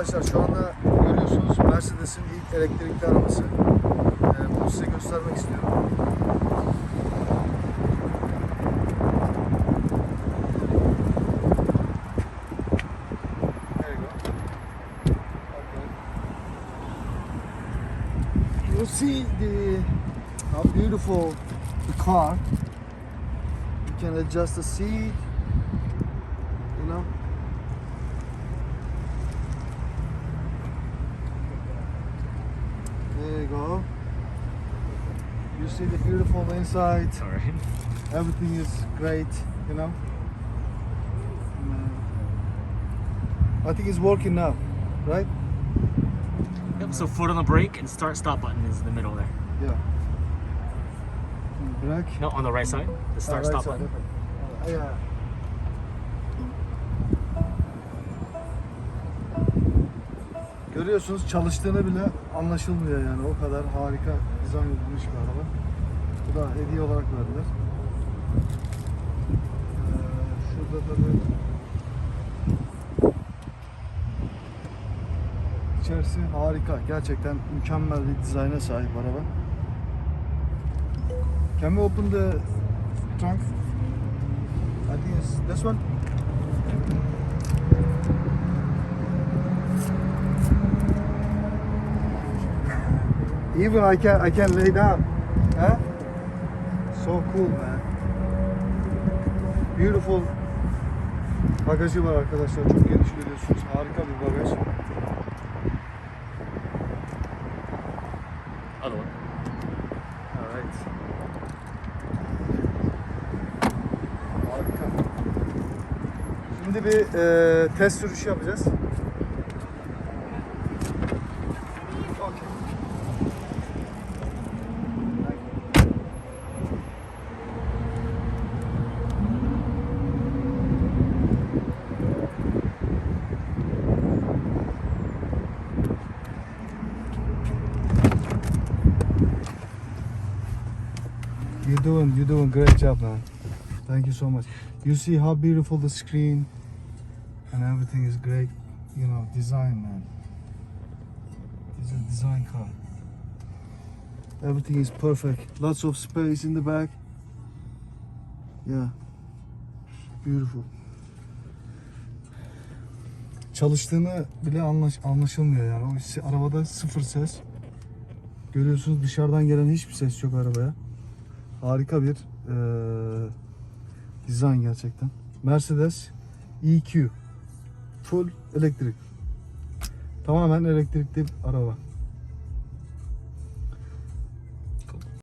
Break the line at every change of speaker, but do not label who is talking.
Arkadaşlar şu anda görüyorsunuz Mercedes'in ilk elektrikli arabası. Ee, bunu size göstermek istiyorum. You see the how beautiful the car. You can adjust the seat. You know. Go. You see the beautiful inside.
Sorry.
Everything is great, you know. And, uh, I think it's working now, right?
Yep, so foot on the brake and start stop button is in the middle there.
Yeah. Brake.
No, on the right side. The start
right
stop
side,
button.
okay. Yeah. Görüyorsunuz çalıştığını bile anlaşılmıyor yani o kadar harika dizayn edilmiş bir araba. Bu da hediye olarak verdiler. Ee, şurada tabii İçerisi harika. Gerçekten mükemmel bir dizayna sahip araba. Can we open the trunk? I think it's this one. Even I can I can lay down. Huh? So cool man. Beautiful. Bagajı var arkadaşlar. Çok geniş görüyorsunuz. Harika bir bagaj.
Other one.
Evet. Harika. Şimdi bir e, test sürüşü yapacağız. Okey. You're doing you're doing great job, man. Thank you so much. You see how beautiful the screen and everything is great. You know, design, man. It's a design car. Everything is perfect. Lots of space in the back. Yeah. Beautiful. Çalıştığını bile anlaş, anlaşılmıyor yani. O arabada sıfır ses. Görüyorsunuz dışarıdan gelen hiçbir ses yok arabaya. Harika bir eee dizayn gerçekten. Mercedes EQ. Full elektrik. Tamamen elektrikli araba.